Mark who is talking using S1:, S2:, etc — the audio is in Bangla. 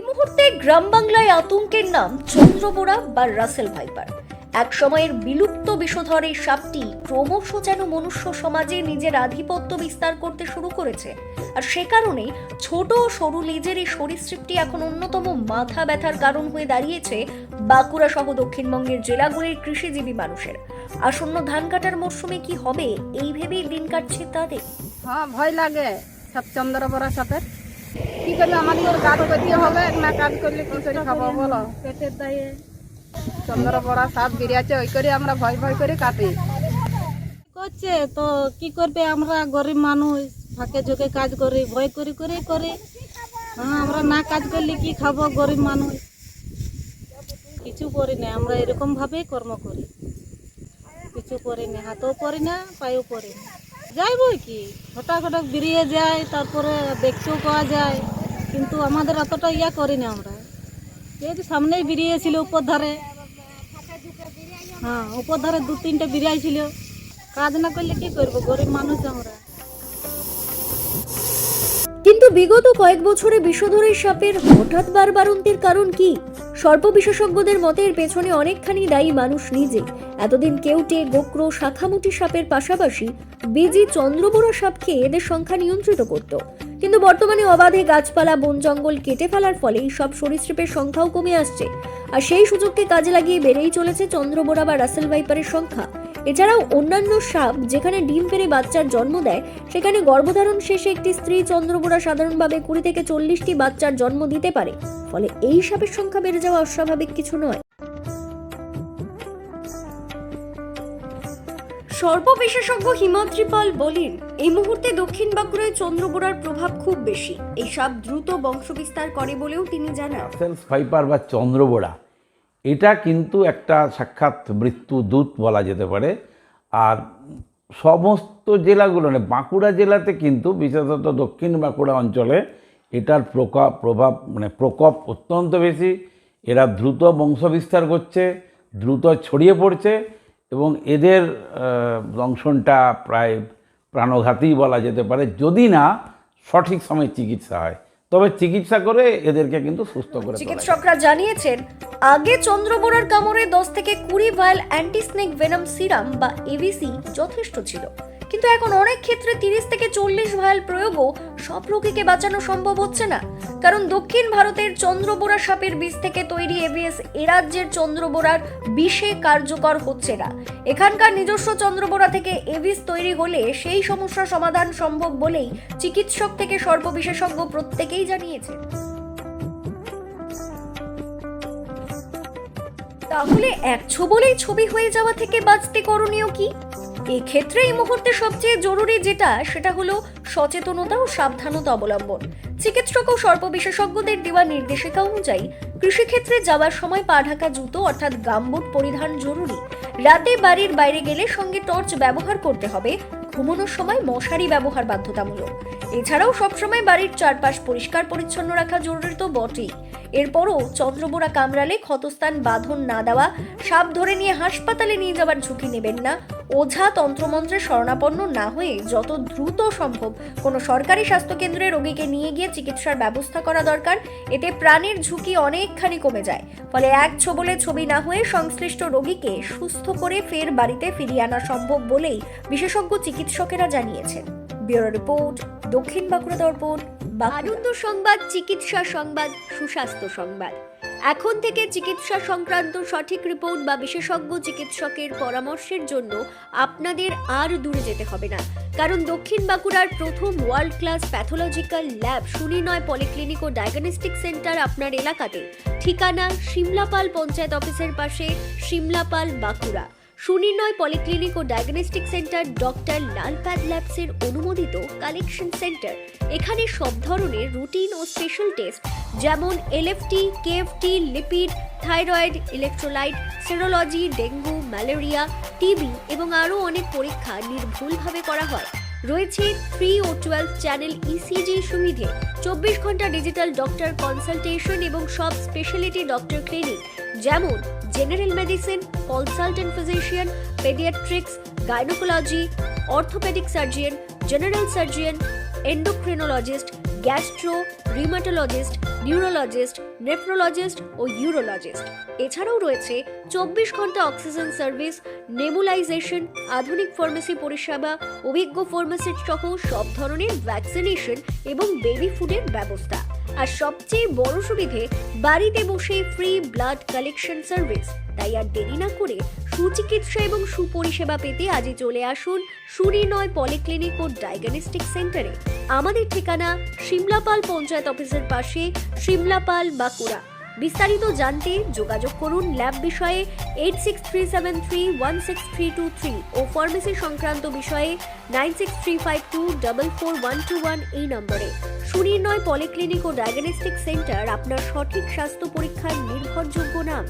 S1: এই মুহূর্তে গ্রাম বাংলায় আতঙ্কের নাম চন্দ্রবোড়া বা রাসেল ভাইপার। এক সময়ের বিলুপ্ত বিষধর এই সাপটি ক্রমশ যেন মনুষ্য সমাজে নিজের আধিপত্য বিস্তার করতে শুরু করেছে। আর সে কারণে ছোট সরু লেজের এই সরীসৃপটি এখন অন্যতম মাথা ব্যথার কারণ হয়ে দাঁড়িয়েছে বাঁকুড়া সহ দক্ষিণবঙ্গের জেলাগুলির কৃষিজীবী মানুষের। আসন্ন ধান কাটার মরশুমে কি হবে, এই ভেবেই দিন কাটছে তাদের।
S2: হ্যাঁ ভয় লাগে সব চন্দ্র বড়া সাপের। করলে আমাদের কাজ করতে হবে না কাজ করলে কি করে খাব বলো? পেটের দায়ে। চন্দ্র বড়া সাপ বেরিয়েছে ওই করে আমরা ভয় ভয় করে কাটি
S3: করছে? তো কি করবে আমরা? গরিব মানুষ ফাঁকে ঝোঁকে কাজ করি ভয় করি করে করি। হ্যাঁ আমরা না কাজ করলে কি খাব গরিব মানুষ? কিছু করি না আমরা এরকম ভাবেই কর্ম করি। কিছু করি না হাতেও পরি না পায়েও পরি না। যাইব কি? হঠাৎ হঠাৎ বেরিয়ে যায় তারপরে দেখতেও পাওয়া যায়। কিন্তু আমাদের অতটা ইয়া করি না আমরা। এই যে সামনেই বেরিয়েছিল উপর ধারে। হ্যাঁ উপর ধারে দু তিনটে বেরিয়েছিল কাজ না করলে কি করব? গরিব মানুষ আমরা।
S1: কিন্তু বিগত কয়েক বছরে বিষধরের সাপের হঠাৎ বারবারন্তের কারণ কি? সর্প বিশেষজ্ঞদের মতে পেছনে অনেকখানি দায়ী মানুষ নিজে। এতদিন কেউটে, গোক্র, শাখামুটি সাপের পাশাপাশি বিজি চন্দ্রবোড়া সাপ খেয়ে এদের সংখ্যা নিয়ন্ত্রিত করত। কিন্তু বর্তমানে অবাধে গাছপালা, বন জঙ্গল কেটে ফেলার ফলে সব সরীসৃপের সংখ্যাও কমে আসছে। আর সেই সুযোগকে কাজে লাগিয়ে বেড়েই চলেছে চন্দ্রবোড়া বা রাসেল ভাইপারের সংখ্যা। এছাড়াও অন্যান্য সাপ যেখানে ডিম পেড়ে বাচ্চার জন্ম দেয়, সেখানে গর্ভধারণ শেষে একটি স্ত্রী চন্দ্রবোড়া সাধারণভাবে কুড়ি থেকে চল্লিশটি বাচ্চার জন্ম দিতে পারে। ফলে এই সাপের সংখ্যা বেড়ে যাওয়া অস্বাভাবিক কিছু নয়। সর্প বিশেষজ্ঞ হিমাদ্রি পাল বলেন, এই মুহূর্তে দক্ষিণ বাঁকুড়ায় চন্দ্রবোড়ার প্রভাব খুব বেশি। এই দ্রুত বংশবিস্তার করে বলেও তিনি জানান।
S4: ফাইপার বা চন্দ্রবোড়া, এটা কিন্তু একটা সাক্ষাৎ মৃত্যু দূত বলা যেতে পারে। আর সমস্ত জেলাগুলো মানে বাঁকুড়া জেলাতে কিন্তু বিশেষত দক্ষিণ বাঁকুড়া অঞ্চলে এটার প্রকোপ প্রভাব মানে প্রকোপ অত্যন্ত বেশি। এরা দ্রুত বংশবিস্তার করছে, দ্রুত ছড়িয়ে পড়ছে। এবং এদের দংশনটা প্রায় প্রাণঘাতী বলা যেতে পারে, যদি না সঠিক সময়ে চিকিৎসা হয়। তবে চিকিৎসা করে এদেরকে কিন্তু সুস্থ করে
S1: চিকিৎসকরা জানিয়েছেন, আগে চন্দ্রবোড়ার কামড়ে দশ থেকে কুড়ি ভাইল অ্যান্টিস্নেক ভেনাম সিরাম বা এভিসি যথেষ্ট ছিল। কিন্তু এখন অনেক ক্ষেত্রে তিরিশ থেকে চল্লিশ ভাইল প্রয়োগও সব রোগীকে বাঁচানো সম্ভব হচ্ছে না। কারণ দক্ষিণ ভারতের চন্দ্রবোড়া সাপের বীজ থেকে তৈরি এভিএস এ রাজ্যের চন্দ্রবোড়ার বিষে কার্যকর হচ্ছে না। এখানকার নিজস্ব চন্দ্রবোড়া থেকে এভিস তৈরি হলে সেই সমস্যা সমাধান সম্ভব বলেই চিকিৎসক থেকে সর্ব বিশেষজ্ঞ প্রত্যেকেই জানিয়েছে তাহলে এক ছবলেই ছবি হয়ে যাওয়া থেকে বাঁচতে করণীয় কি? এক্ষেত্রে এই মুহূর্তে সবচেয়ে জরুরি যেটা, সেটা হলো সচেতনতা ও সাবধানতা অবলম্বন। চিকিৎসক ও সর্প বিশেষজ্ঞদের দেওয়া নির্দেশিকা অনুযায়ী কৃষিক্ষেত্রে যাওয়ার সময় পা ঢাকা জুতো অর্থাৎ গামবুট পরিধান জরুরি। রাতে বাড়ির বাইরে গেলে সঙ্গে টর্চ ব্যবহার করতে হবে। ঘুমানোর সময় মশারি ব্যবহার বাধ্যতামূলক। এছাড়াও সবসময় বাড়ির চারপাশ পরিষ্কার পরিচ্ছন্ন রাখা জরুরি তো বটেই। এরপরও চন্দ্রবোড়া কামড়ালে ক্ষতস্থান বাঁধন না দেওয়া, সাপ ধরে নিয়ে হাসপাতালে নিয়ে যাওয়ার ঝুঁকি নেবেন না। ওঝা তন্ত্রমন্ত্রে শরণাপন্ন না হয়ে যত দ্রুত সম্ভব কোনো সরকারি স্বাস্থ্যকেন্দ্রে রোগীকে নিয়ে গিয়ে চিকিৎসার ব্যবস্থা করা দরকার। এতে প্রাণের ঝুঁকি অনেকখানি কমে যায়। ফলে এক ছবলে ছবি না হয়ে সংশ্লিষ্ট রোগীকে সুস্থ করে ফের বাড়িতে ফিরিয়ে আনা সম্ভব বলেই বিশেষজ্ঞ চিকিৎসকেরা জানিয়েছেন। ব্যুরো রিপোর্ট, দক্ষিণ বাঁকুড়া দর্পণ আনন্দ সংবাদ, চিকিৎসা সংবাদ, সুস্বাস্থ্য সংবাদ। এখন থেকে চিকিৎসা সংক্রান্ত সঠিক রিপোর্ট বা বিশেষজ্ঞ চিকিৎসকের পরামর্শের জন্য আপনাদের আর দূরে যেতে হবে না। কারণ দক্ষিণ বাঁকুড়ার প্রথম world class pathological lab Sunirnoy polyclinic ও ডায়াগনস্টিক সেন্টার আপনার এলাকাতে। ঠিকানা সিমলাপাল পঞ্চায়েত অফিসের পাশে সিমলাপাল বাঁকুড়া। সুনির্ণয় পলিক্লিনিক ও diagnostic centre doctor Lal Lal path ল্যাবসের অনুমোদিত কালেকশন সেন্টার। এখানে সব ধরনের রুটিন ও স্পেশাল টেস্ট, যেমন LFT, KFT, lipid, thyroid, electrolyte, serology, dengue, malaria, TB এবং আরও অনেক পরীক্ষা নির্ভুলভাবে করা হয়। রয়েছে থ্রি ও টুয়েলভ চ্যানেল ইসিজি সুবিধে। চব্বিশ ঘণ্টা ডিজিটাল ডক্টর কনসালটেশন এবং সব স্পেশালিটি ডক্টর ক্লিনিক যেমন general medicine consultant physician paediatrics gynaecology orthopaedic surgeon general surgeon endocrinologist gastro rheumatologist neurologist, nephrologist ও ইউরোলজিস্ট। এছাড়াও রয়েছে চব্বিশ ঘণ্টা অক্সিজেন সার্ভিস নেবুলাইজেশন আধুনিক ফার্মেসি পরিষেবা, অভিজ্ঞ ফার্মাসিস্ট সহ সব ধরনের ভ্যাকসিনেশন এবং বেবি ফুডের ব্যবস্থা। আর সবচেয়ে বড় সুবিধে, বাড়িতে বসে ফ্রি ব্লাড কালেকশন সার্ভিস। তাই আর দেরি না করে সুচিকিৎসা এবং সুপরিষেবা পেতে আজই চলে আসুন সুরিনয় পলিক্লিনিক ও ডায়াগনস্টিক সেন্টারে। আমাদের ঠিকানা সিমলাপাল পঞ্চায়েত অফিসের পাশে সিমলাপাল বাঁকুড়া। বিস্তারিত জানতে যোগাযোগ করুন ল্যাব বিষয়ে eight six three seven three one six three two three ও ফার্মেসি সংক্রান্ত বিষয়ে nine six three five two double four one two one এই নম্বরে। সুনির্ণয় পলিক্লিনিক ও ডায়াগনস্টিক সেন্টার আপনার সঠিক স্বাস্থ্য পরীক্ষার নির্ভরযোগ্য নাম।